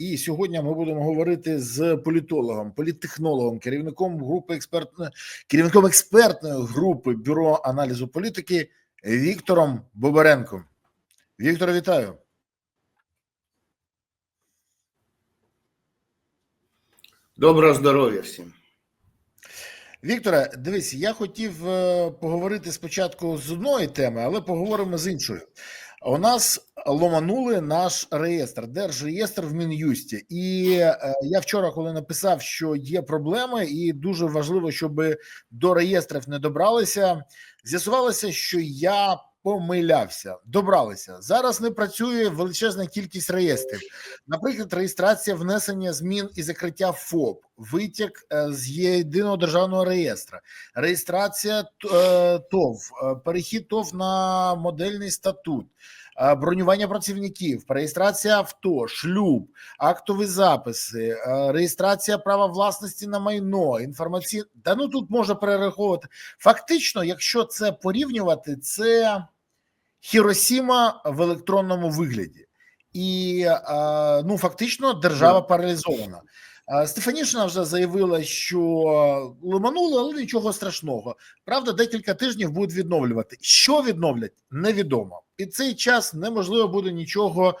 І сьогодні ми будемо говорити з політологом, політтехнологом, керівником групи експертної керівником експертної групи бюро аналізу політики Віктором Бобаренком. Віктор, вітаю. Доброго здоров'я всім. Вікторе, дивись, я хотів е, поговорити спочатку з одної теми, але поговоримо з іншої. У нас ломанули наш реєстр, держреєстр в Мін'юсті. І е, я вчора, коли написав, що є проблеми, і дуже важливо, щоб до реєстрів не добралися, з'ясувалося, що я помилявся. Добралися зараз. Не працює величезна кількість реєстрів. Наприклад, реєстрація внесення змін і закриття ФОП, витяг е, з єдиного державного реєстра, реєстрація е, ТОВ, е, перехід ТОВ на модельний статут. Е, Бронювання працівників, реєстрація авто, шлюб, актові записи, е, реєстрація права власності на майно, інформаційне. Та ну тут можна перераховувати. Фактично, якщо це порівнювати, це Хіросіма в електронному вигляді, і е, ну фактично держава паралізована. Стефанішина вже заявила, що лиманули, але нічого страшного. Правда, декілька тижнів будуть відновлювати. Що відновлять, невідомо. І цей час неможливо буде нічого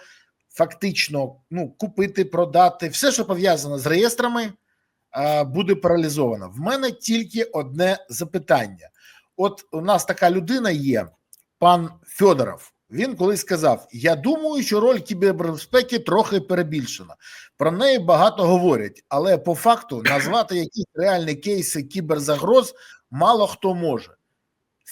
фактично ну, купити, продати. Все, що пов'язано з реєстрами, буде паралізовано. В мене тільки одне запитання: от у нас така людина є, пан Федоров. Він колись сказав: Я думаю, що роль кібербезпеки трохи перебільшена. Про неї багато говорять, але по факту назвати якісь реальні кейси кіберзагроз мало хто може.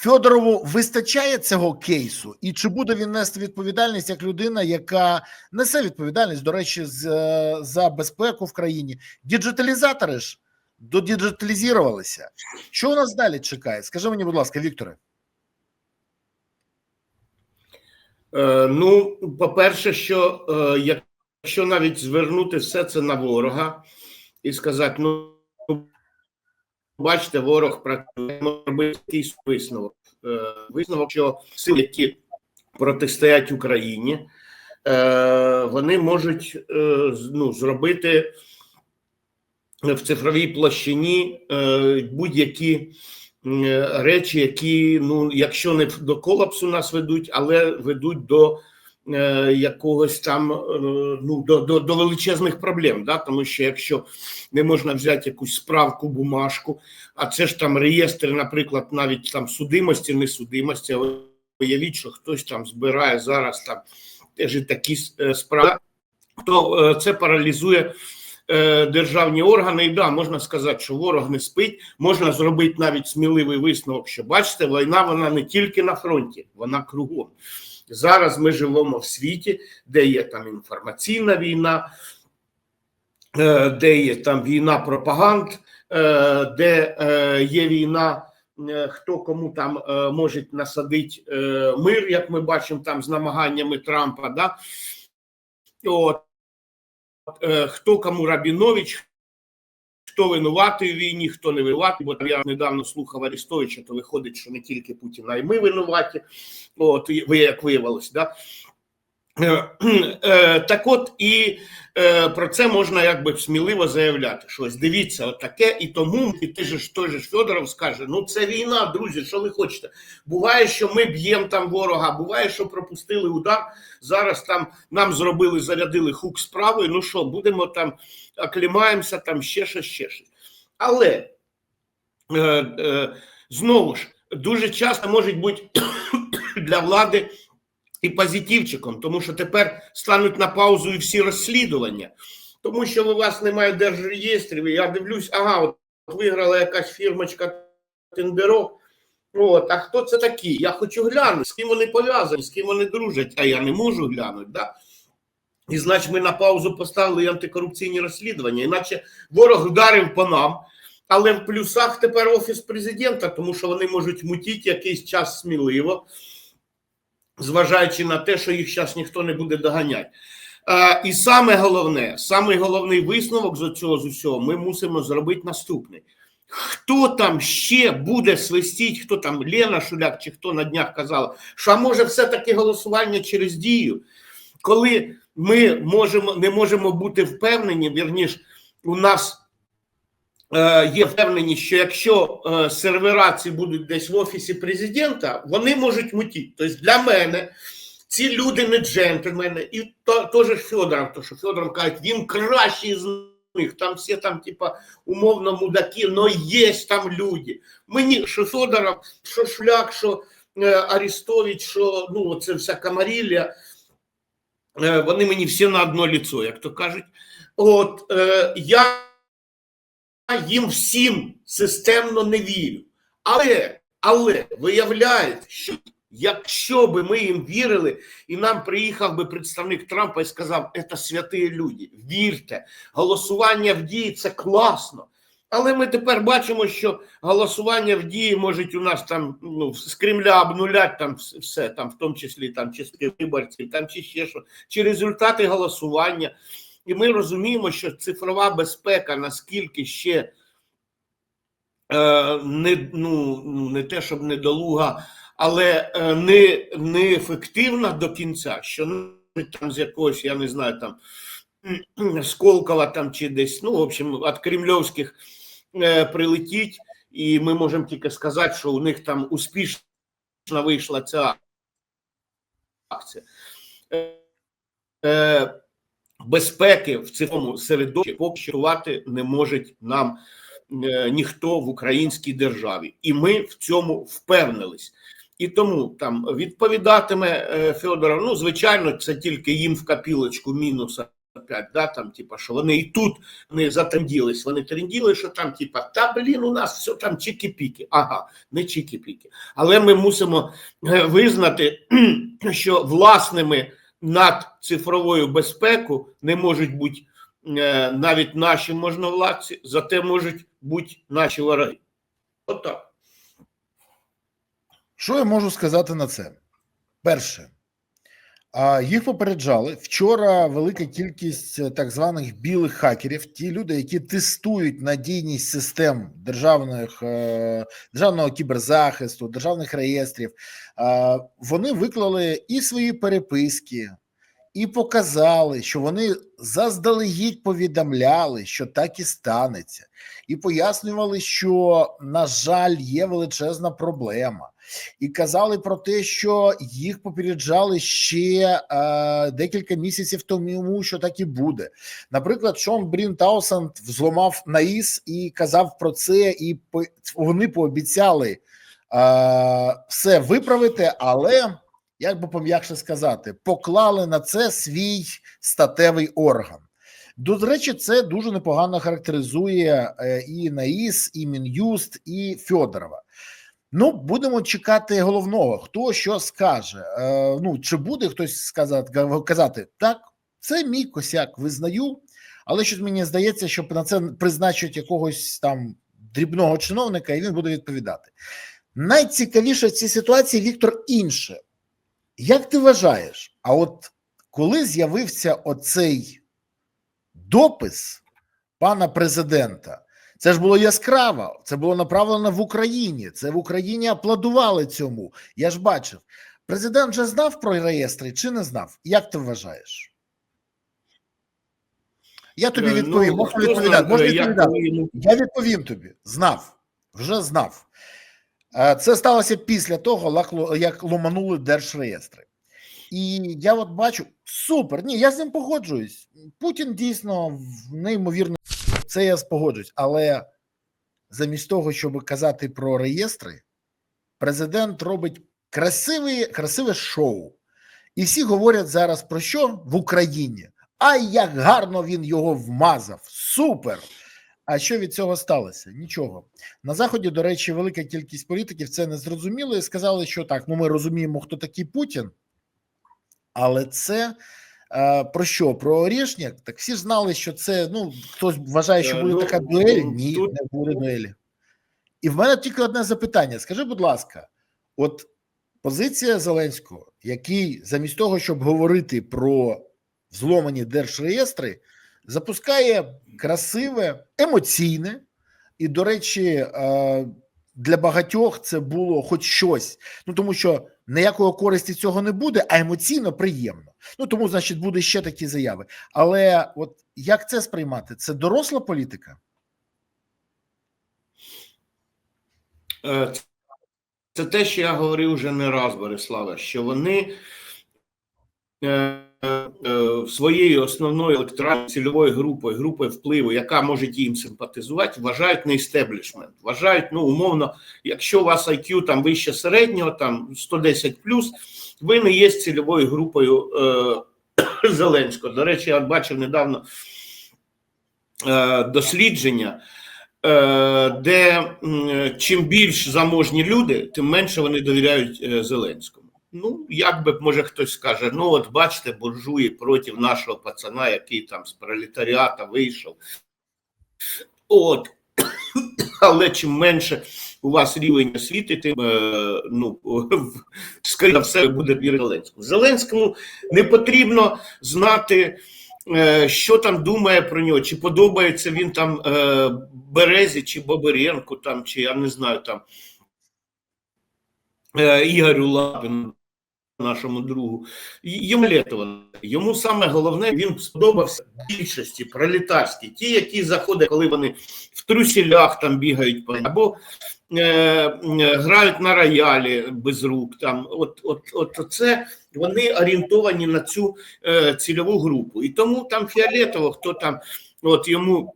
Федорову вистачає цього кейсу, і чи буде він нести відповідальність як людина, яка несе відповідальність, до речі, з, е, за безпеку в країні? Діджиталізатори ж додіджиталізувалися. Що у нас далі чекає? Скажи мені, будь ласка, Вікторе. Е, ну, по-перше, що е, якщо навіть звернути все це на ворога і сказати, ну бачите, ворог працює, робити висновок. Е, висновок, що сили, які протистоять Україні, е, вони можуть е, ну, зробити в цифровій площині будь-які речі, які, ну, якщо не до колапсу нас ведуть, але ведуть до якогось там е, ну, до, до, до величезних проблем. Да? Тому що якщо не можна взяти якусь справку, бумажку, а це ж там реєстр, наприклад, навіть там судимості, несудимості, але уявіть, що хтось там збирає зараз там теж такі е, справи, то е, це паралізує е, державні органи. І да, можна сказати, що ворог не спить. Можна зробити навіть сміливий висновок, що бачите, війна вона не тільки на фронті, вона кругом. Зараз ми живемо в світі, де є там інформаційна війна, е, де є там війна пропаганд, е, де е, є війна. Хто кому там може насадити мир, як ми бачимо там з намаганнями Трампа, да? От, хто кому Рабінович, хто винуватий в війні, хто не винуватий, бо я недавно слухав Арістовича, то виходить, що не тільки Путін, а й ми винуваті. От, як виявилось, да? Е, е, Так от і е, про це можна якби сміливо заявляти. що ось дивіться, отаке, і тому і ти ж той же Федоров скаже: ну це війна, друзі, що ви хочете? Буває, що ми б'ємо там ворога, буває, що пропустили удар. Зараз там нам зробили, зарядили хук справою. Ну що, будемо там оклімаємося, там ще щось, ще щось. Але знову ж дуже часто можуть бути для влади і позитивчиком, тому що тепер стануть на паузу і всі розслідування, тому що у вас немає держреєстрів. Я дивлюсь, ага, от виграла якась фірмочка Тендеро. От, а хто це такі? Я хочу глянути, з ким вони пов'язані, з ким вони дружать, а я не можу глянути. Да? І значить, ми на паузу поставили антикорупційні розслідування, іначе ворог вдарив по нам. Але в плюсах тепер офіс президента, тому що вони можуть мутіти якийсь час сміливо, зважаючи на те, що їх зараз ніхто не буде доганяти. І саме головне, саме головний висновок з цього з усього, ми мусимо зробити наступний. Хто там ще буде свистіть, хто там Лена Шуляк чи хто на днях казала, що а може все-таки голосування через дію, коли ми можемо не можемо бути впевнені, вірніш, у нас є впевненість, що якщо е, сервера ці будуть десь в офісі президента, вони можуть мутіти. Тобто для мене ці люди не джентльмени, і то, теж Федоров, то що Федоров кажуть, він кращий з них. Там всі там, типа, умовно мудаки, але є там люди. Мені що Федоров, що Шляк, що е, Арестович, що ну, це вся камарілля, е, вони мені всі на одно ліцо, як то кажуть. От е, я їм всім системно не вірю. Але, але виявляється, що якщо би ми їм вірили, і нам приїхав би представник Трампа і сказав, це святі люди, вірте, голосування в дії це класно. Але ми тепер бачимо, що голосування в дії можуть у нас там ну, з Кремля обнулять там все, там, в тому числі там чистки виборців, там чи ще що, чи результати голосування. І ми розуміємо, що цифрова безпека наскільки ще е, не, ну, ну, не те, щоб недолуга, але е, не, не ефективна до кінця, що ну, там з якогось, я не знаю, там Сколково там чи десь, ну, в общем, від кремльовських е, прилетіть, і ми можемо тільки сказати, що у них там успішно вийшла ця акція. Е, е, безпеки в цьому середовищі поки що не може нам е, ніхто в українській державі, і ми в цьому впевнились. І тому там відповідатиме е, Федоров. Ну, звичайно, це тільки їм в копілочку мінус опять, да, там, типа, що вони і тут не затренділись. Вони тренділи, що там, типа, та блін, у нас все там чики-піки. Ага, не чики-піки. Але ми мусимо е, визнати, що власними над цифровою безпекою не можуть бути е, навіть наші можновладці, зате можуть бути наші вороги. Отак. Що я можу сказати на це? Перше, їх попереджали вчора. Велика кількість е, так званих білих хакерів, ті люди, які тестують надійність систем державних е, державного кіберзахисту, державних реєстрів. Вони виклали і свої переписки, і показали, що вони заздалегідь повідомляли, що так і станеться, і пояснювали, що на жаль є величезна проблема і казали про те, що їх попереджали ще е, декілька місяців тому, що так і буде. Наприклад, Шон Брін Таусенд взломав наїс і казав про це, і по, вони пообіцяли е, все виправити, але як би пом'якше сказати, поклали на це свій статевий орган. До речі, це дуже непогано характеризує е, і Наїс, і Мін'юст, і Фьодорова. Ну, будемо чекати головного, хто що скаже. Е, ну, чи буде хтось сказати, казати, так, це мій косяк, визнаю, але щось мені здається, що на це призначать якогось там дрібного чиновника, і він буде відповідати. Найцікавіше в цій ситуації, Віктор, інше. Як ти вважаєш, а от коли з'явився оцей допис пана президента, це ж було яскраво, це було направлено в Україні. Це в Україні аплодували цьому. Я ж бачив. Президент вже знав про реєстри чи не знав? Як ти вважаєш? Я тобі Е, відповім. ну, Можеш відповідати. знає, Можеш як відповідати. Я відповім тобі. Знав, вже знав. Е, Це сталося після того, як ломанули держреєстри. І я от бачу супер. Ні, я з ним погоджуюсь. Путін дійсно неймовірно, це я погоджуюсь. Але замість того, щоб казати про реєстри, президент робить красиве, красиве шоу. І всі говорять зараз про що в Україні. Ай, як гарно він його вмазав! Супер! А що від цього сталося? Нічого. На заході, до речі, велика кількість політиків це не зрозуміло і сказали, що так, ну ми розуміємо, хто такий Путін, але це про що? Про Орішняк? Так всі ж знали, що це ну хтось вважає, що Е, буде ну, така дуель. Ні, тут- не буде дуелі. І в мене тільки одне запитання: скажи, будь ласка, от позиція Зеленського, який замість того, щоб говорити про зломані держреєстри, запускає красиве, емоційне, і, до речі, е, для багатьох це було хоч щось. Ну тому що ніякої користі цього не буде, а емоційно приємно. Ну тому, значить, буде ще такі заяви. Але от як це сприймати? Це доросла політика? Е, Це те, що я говорив вже не раз, Бориславе, що вони е, своєю основною електоральною цільовою групою, групою впливу, яка може їм симпатизувати, вважають не істеблішмент. Вважають, ну, умовно, якщо у вас IQ там вище середнього, там 110 плюс, ви не є цільовою групою е, Зеленського. До речі, я бачив недавно е, дослідження. Е, де чим більш заможні люди, тим менше вони довіряють е, Зеленському. Ну, як би може хтось скаже, ну от бачите, буржуї проти нашого пацана, який там з пролетаріата вийшов. От. Але чим менше у вас рівень освіти, тим е, ну, скоріше все буде вірити Зеленському. Зеленському не потрібно знати е, що там думає про нього, чи подобається він там е, Березі, чи Бобиренку, там, чи я не знаю там Ігорю Лапіну, нашому другу. Йому летово. Йому саме головне, він сподобався більшості пролетарській, ті, які заходять, коли вони в трусілях там бігають, або е, грають на роялі без рук. Там, от, от, от це вони орієнтовані на цю е, цільову групу. І тому там фіолетово, хто там, от йому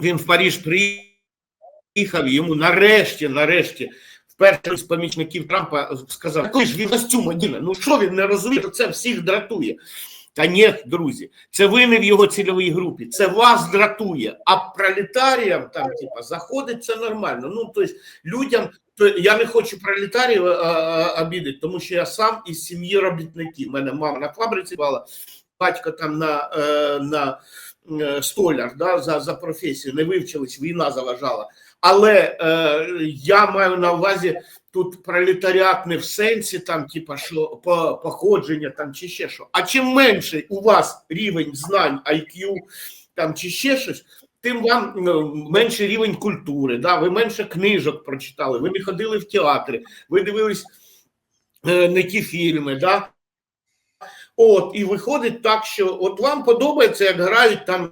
він в Париж приїхав, йому нарешті, нарешті, вперше з помічників Трампа сказав, коли ж він одіне, ну що він не розуміє, що це всіх дратує. Та ні, друзі, це ви не в його цільовій групі, це вас дратує. А пролетаріям там, типа, заходить це нормально. Ну, тобто, людям, то я не хочу пролетарів а, а, обідати, тому що я сам із сім'ї робітників. У мене мама на фабриці була, батько там на, е, на е, столяр да, за, за професію, не вивчились, війна заважала. Але е, я маю на увазі тут пролетаріат не в сенсі, там, типа, що по походження там чи ще що. А чим менше у вас рівень знань, IQ там чи ще щось, тим вам ну, менший рівень культури. Да? Ви менше книжок прочитали, ви не ходили в театри, ви дивились не ті фільми. Да? От, і виходить так, що от вам подобається, як грають там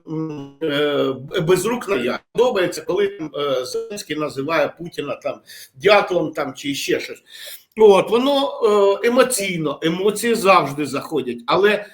е, без рук на я. Подобається, коли там, е, Зеленський називає Путіна там дятлом там чи ще щось. От воно е, емоційно, емоції завжди заходять, але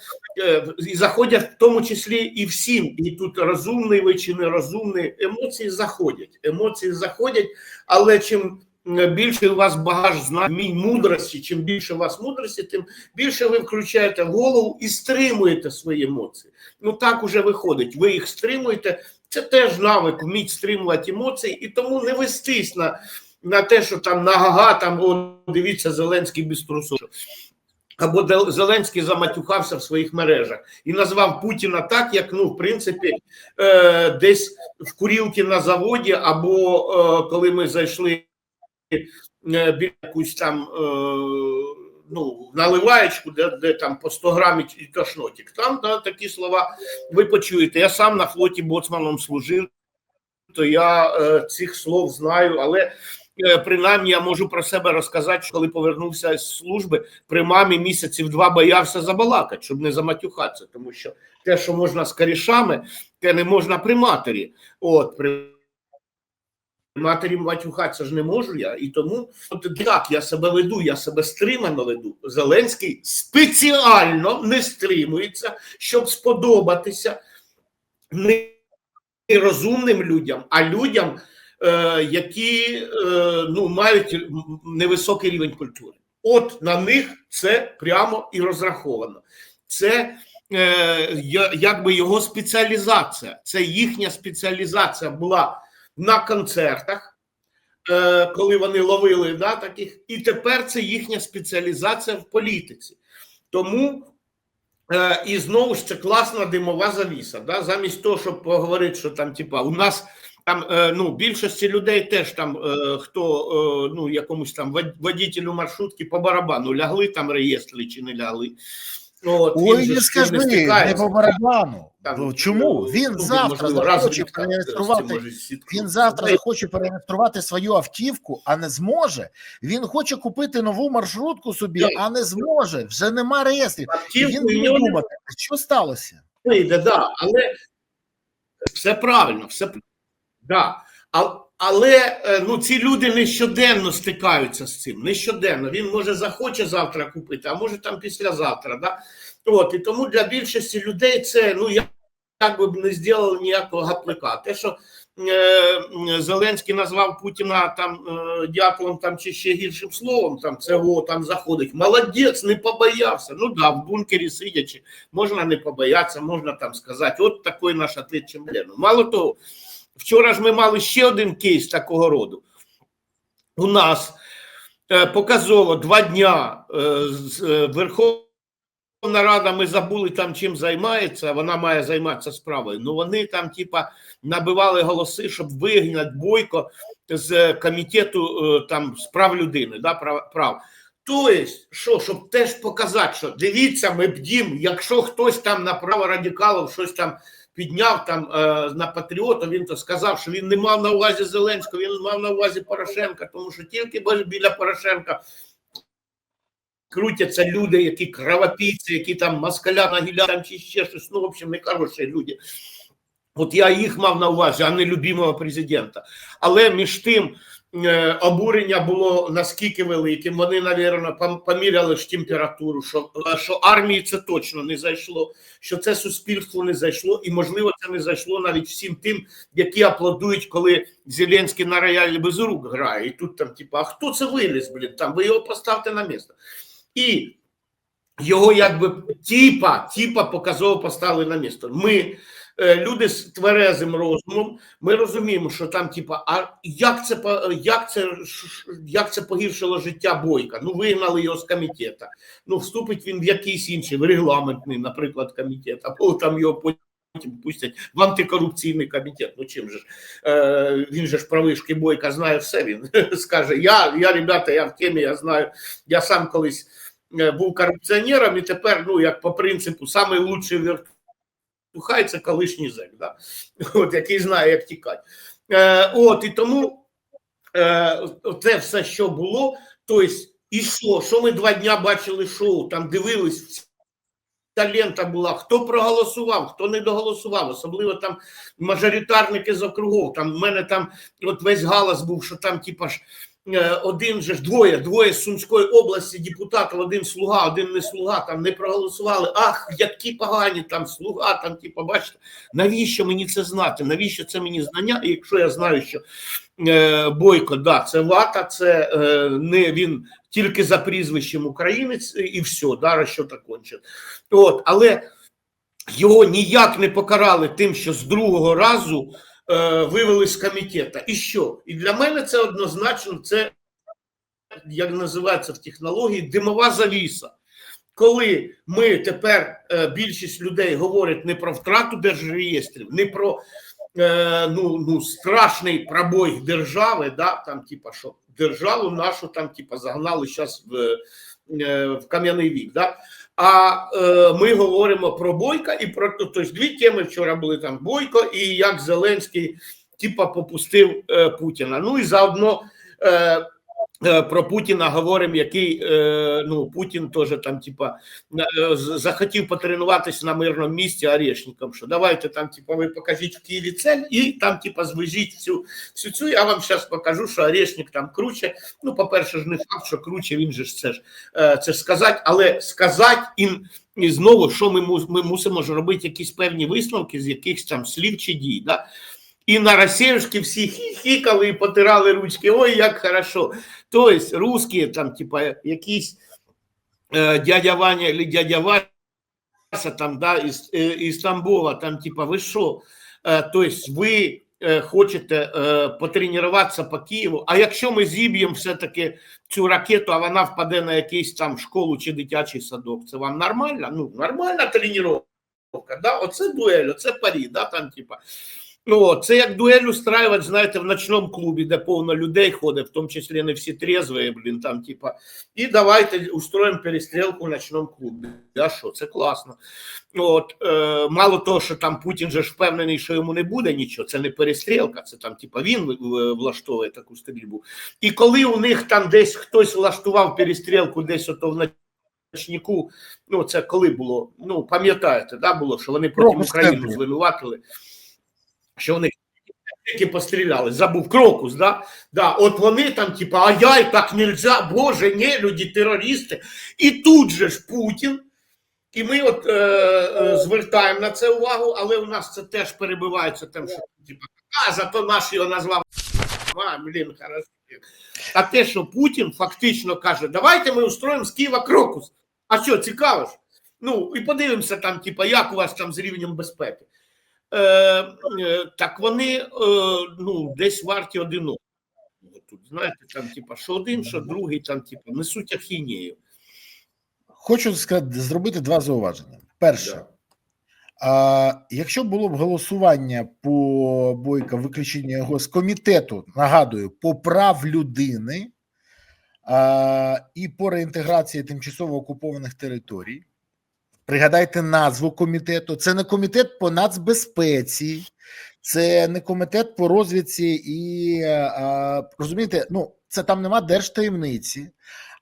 е, заходять в тому числі і всім. І тут розумний ви чи нерозумний, емоції заходять. Емоції заходять, але чим більше у вас багаж знань, мудрості, чим більше у вас мудрості, тим більше ви включаєте голову і стримуєте свої емоції. Ну так уже виходить. Ви їх стримуєте. Це теж навик, вміть стримувати емоції, і тому не вестись на, на те, що там на гага, там о, дивіться, Зеленський без трусу. Або Зеленський заматюхався в своїх мережах і назвав Путіна так, як ну, в принципі, е, десь в курілки на заводі, або е, коли ми зайшли е, біля якусь там е, ну, наливаєчку, де, де там по 100 грамів і тошнотик. Там да, такі слова ви почуєте. Я сам на флоті боцманом служив, то я е, цих слов знаю, але е, принаймні я можу про себе розказати, що коли повернувся з служби, при мамі місяців два боявся забалакати, щоб не заматюхатися, тому що те, що можна з корішами, те не можна при матері. От при матері матюхатися ж не можу я, і тому от як я себе веду, я себе стримано веду. Зеленський спеціально не стримується, щоб сподобатися не розумним людям, а людям, е, які е, ну, мають невисокий рівень культури. От на них це прямо і розраховано. Це е, якби його спеціалізація. Це їхня спеціалізація була на концертах, е, коли вони ловили да, таких, і тепер це їхня спеціалізація в політиці. Тому е, і знову ж це класна димова завіса. Да? Замість того, щоб поговорити, що там, типа, у нас там е, ну, більшості людей теж там хто ну, якомусь там вод- водітелю маршрутки по барабану лягли там реєстри чи не лягли. От, Ой, не скажи, не стикається. по барабану. Там, Ну, Чому? ну, Він ну, завтра захоче перереєструвати. Він завтра Ну, захоче перереєструвати свою автівку, а не зможе. Він хоче купити нову маршрутку собі, а не зможе. Вже нема реєстрів. Автівку, він буде нього думати, що сталося? вийде, да, але все правильно, все да. А, але е, ну, ці люди не щоденно стикаються з цим. Не щоденно. Він може захоче завтра купити, а може там післязавтра. Да? От, і тому для більшості людей це ну як, би б не зробили ніякого гаплика. Те, що е, Зеленський назвав Путіна там е, дятлом там чи ще гіршим словом, там це о, там заходить. Молодець, не побоявся. Ну да, в бункері сидячи, можна не побоятися, можна там сказати, от такий наш ответ Чемберлену. Мало того, вчора ж ми мали ще один кейс такого роду. У нас е, показово два дня е, з, е, Верховна Рада, ми забули там чим займається, вона має займатися справою. Ну вони там, типа, набивали голоси, щоб вигнати бойко з комітету е, там справ людини, да, прав. прав. Тобто, що, щоб теж показати, що дивіться, ми бдім, якщо хтось там на право радикалів щось там підняв там е, на патріота, він то сказав, що він не мав на увазі Зеленського, він мав на увазі Порошенка, тому що тільки біля Порошенка крутяться люди, які кровопійці, які там москаля на гіля, там чи ще щось, ну, в общем, не хороші люди. От я їх мав на увазі, а не любимого президента. Але між тим обурення було наскільки великим. Вони, навірно, поміряли ж температуру, що, е, що армії це точно не зайшло, що це суспільству не зайшло, і можливо це не зайшло навіть всім тим, які аплодують, коли Зеленський на роялі без рук грає. І тут там, типу, а хто це виліз, блін? Там ви його поставте на місце. І його якби тіпа, тіпа показово поставили на місце. Ми, е, люди з тверезим розумом, ми розуміємо, що там, типа, а як це як це як це погіршило життя Бойка? Ну, вигнали його з комітету. Ну, вступить він в якийсь інший, в регламентний, наприклад, комітет, або там його потім пустять в антикорупційний комітет. Ну чим же ж е, він же ж про вишки Бойка знає все. Він скаже: Я, я, ребята, я в темі, я знаю, я сам колись е, був корупціонером, і тепер, ну як по принципу, самий лучший вертухай це колишній зек, да? от, який знає, як тікати. Е, от і тому е, це все, що було, тобто, і що? Що ми два дня бачили шоу, там дивились. Та лента була, хто проголосував, хто не доголосував, особливо там мажоритарники з округов. Там в мене там от весь галас був, що там, типа ж, один же ж двоє, двоє з Сумської області депутатів, один слуга, один не слуга, там не проголосували. Ах, які погані там слуга, там, типа, бачите, навіщо мені це знати? Навіщо це мені знання? Якщо я знаю, що е, Бойко, да, це вата, це е, не він тільки за прізвищем українець, і все, да, розчота кончить. От, але його ніяк не покарали тим, що з другого разу е, вивели з комітету. І що? І для мене це однозначно, це як називається в технології, димова завіса. Коли ми тепер е, більшість людей говорять не про втрату держреєстрів, не про е, ну, ну, страшний пробой держави, да, там, типа, що державу нашу там, типа, загнали зараз в, в кам'яний вік. Да? А е, ми говоримо про Бойка і про тобто дві теми вчора були там Бойко і як Зеленський типа попустив е, Путіна. Ну і заодно е, про Путіна говоримо, який е, ну Путін теж там, типа, е, захотів потренуватися на мирному місці орешником. Що давайте там, типа, ви покажіть в Києві цель і там, типа, звежіть всю всю цю. Я вам зараз покажу, що орешник там круче. Ну, по-перше, ж не факт, що круче, він же ж це ж е, це ж сказати, але сказати і, і знову, що ми, ми мусимо ж робити якісь певні висновки з якихось там слів чи дій. Да? І на Росіюшки всі хіхікали і потирали ручки. Ой, як хорошо. Тобто, русські, там, типа, якісь е, дядя Ваня или дядя Вася там, да, із, е, із Тамбова, там, типа, ви що? Е, тобто, ви хочете потренуватися по Києву, а якщо ми зіб'ємо все-таки цю ракету, а вона впаде на якийсь там школу чи дитячий садок, це вам нормально? Ну, нормальна тренування, да? оце дуель, оце парі, да, там, типа. Ну, це як дуель устраювати, знаєте, в ночному клубі, де повно людей ходить, в тому числі не всі трезві, блін, там, типа, і давайте устроїмо перестрілку в ночному клубі. А що, це класно. От, е, мало того, що там Путін же ж впевнений, що йому не буде нічого, це не перестрілка, це там, типа, він влаштовує таку стрільбу. І коли у них там десь хтось влаштував перестрілку, десь ото в ночнику, ну, це коли було, ну, пам'ятаєте, да, було, що вони Крокус Україну центрі. звинуватили що вони тільки постріляли, забув крокус, да? Да, от вони там, типа, ай-яй, так нельзя, боже, не, люди, терористи. І тут же ж Путін. І ми от е, е, звертаємо на це увагу, але у нас це теж перебивається тим, що типа, а зато наш його назвав. А, блін. А те, що Путін фактично каже, давайте ми устроїмо з Києва крокус. А що, цікаво ж? Ну, і подивимося там, типа, як у вас там з рівнем безпеки. Е, е, так вони е, ну, десь варті одиноко. Тут, знаєте, там, типа, що один, що другий, там, типа, несуть ахінею. Хочу сказати, зробити два зауваження. Перше, Да. а, якщо було б голосування по бойка виключення його з комітету, нагадую, по прав людини а, і по реінтеграції тимчасово окупованих територій. Пригадайте назву комітету. Це не комітет по нацбезпеці, це не комітет по розвідці і а, розумієте, ну це там нема держтаємниці.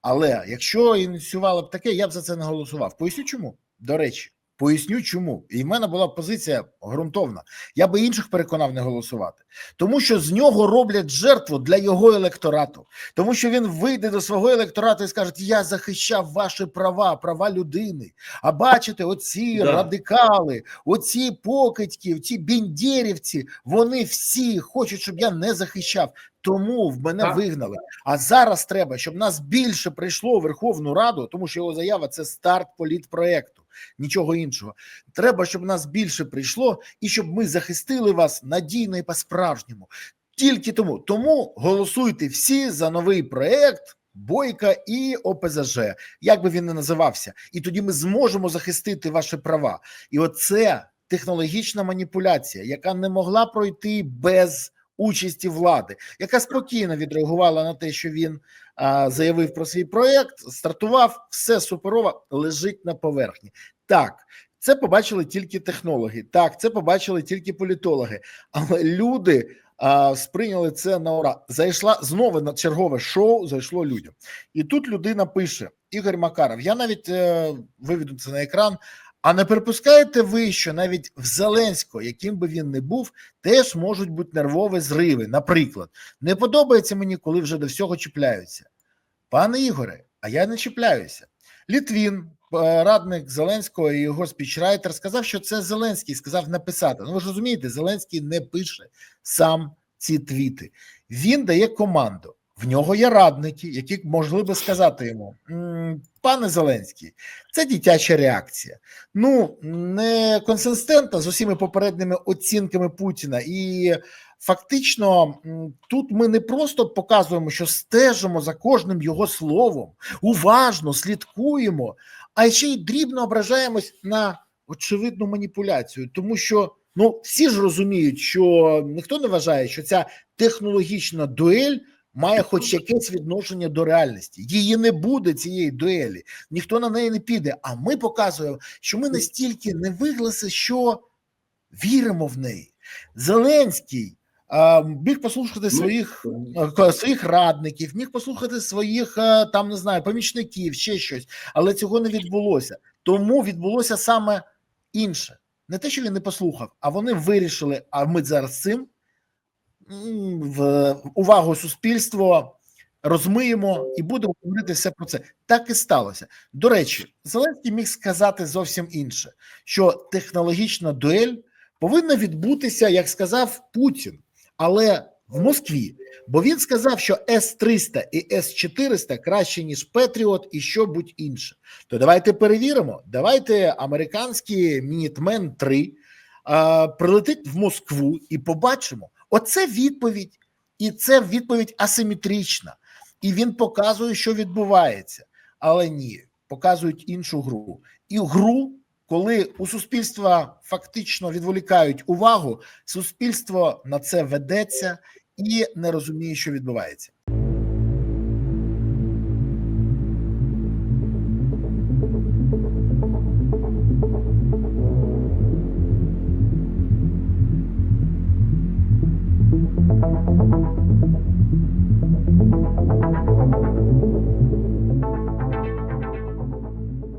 Але якщо ініціювали б таке, я б за це не голосував. Поясню чому. До речі, поясню чому. І в мене була позиція ґрунтовна. Я би інших переконав не голосувати, тому що з нього роблять жертву для його електорату, тому що він вийде до свого електорату і скаже: Я захищав ваші права, права людини. А бачите, оці Да. радикали, оці покидьки, ці бендєрівці, вони всі хочуть, щоб я не захищав. Тому в мене Так. вигнали. А зараз треба, щоб нас більше прийшло у Верховну Раду, тому що його заява це старт політпроекту, нічого іншого. Треба, щоб нас більше прийшло, і щоб ми захистили вас надійно і по-справжньому. Тільки тому. Тому голосуйте всі за новий проект. Бойка і ОПЗЖ, як би він не називався, і тоді ми зможемо захистити ваші права. І оце технологічна маніпуляція, яка не могла пройти без участі влади, яка спокійно відреагувала на те, що він заявив про свій проект, стартував, все суперово лежить на поверхні. Так, це побачили тільки технологи, так, це побачили тільки політологи, але люди сприйняли це на ура. Зайшла знову на чергове шоу, зайшло людям. І тут людина пише: Ігор Макаров, я навіть е, виведу це на екран. А не припускаєте ви, що навіть в Зеленського, яким би він не був, теж можуть бути нервові зриви. Наприклад, не подобається мені, коли вже до всього чіпляються. Пане Ігоре, а я не чіпляюся. Літвін, е, радник Зеленського і його спічрайтер, сказав, що це Зеленський сказав написати. Ну ви ж розумієте, Зеленський не пише сам ці твіти. Він дає команду. В нього є радники, які могли би сказати йому: пане Зеленський, це дитяча реакція. Ну не консистентна з усіма попередніми оцінками Путіна, і фактично тут ми не просто показуємо, що стежимо за кожним його словом, уважно слідкуємо, а ще й дрібно ображаємось на очевидну маніпуляцію, тому що ну всі ж розуміють, що ніхто не вважає, що ця технологічна дуель. Має хоч якесь відношення до реальності. Її не буде цієї дуелі, ніхто на неї не піде. А ми показуємо, що ми настільки не вигласи, що віримо в неї. Зеленський міг послухати своїх, а, своїх радників, міг послухати своїх там не знаю, помічників, ще щось, але цього не відбулося. Тому відбулося саме інше. Не те, що він не послухав, а вони вирішили, а ми зараз цим в увагу суспільства розмиємо і будемо все про це. Так і сталося. До речі, Зеленський міг сказати зовсім інше: що технологічна дуель повинна відбутися, як сказав Путін, але в Москві. Бо він сказав, що С-300 і С-400 краще, ніж Петріот і що будь інше. То давайте перевіримо. Давайте американський Мінітмен 3 а, прилетить в Москву і побачимо. Оце відповідь, і це відповідь асиметрична. І він показує, що відбувається. Але ні, показують іншу гру. І гру коли у суспільства фактично відволікають увагу, суспільство на це ведеться і не розуміє, що відбувається.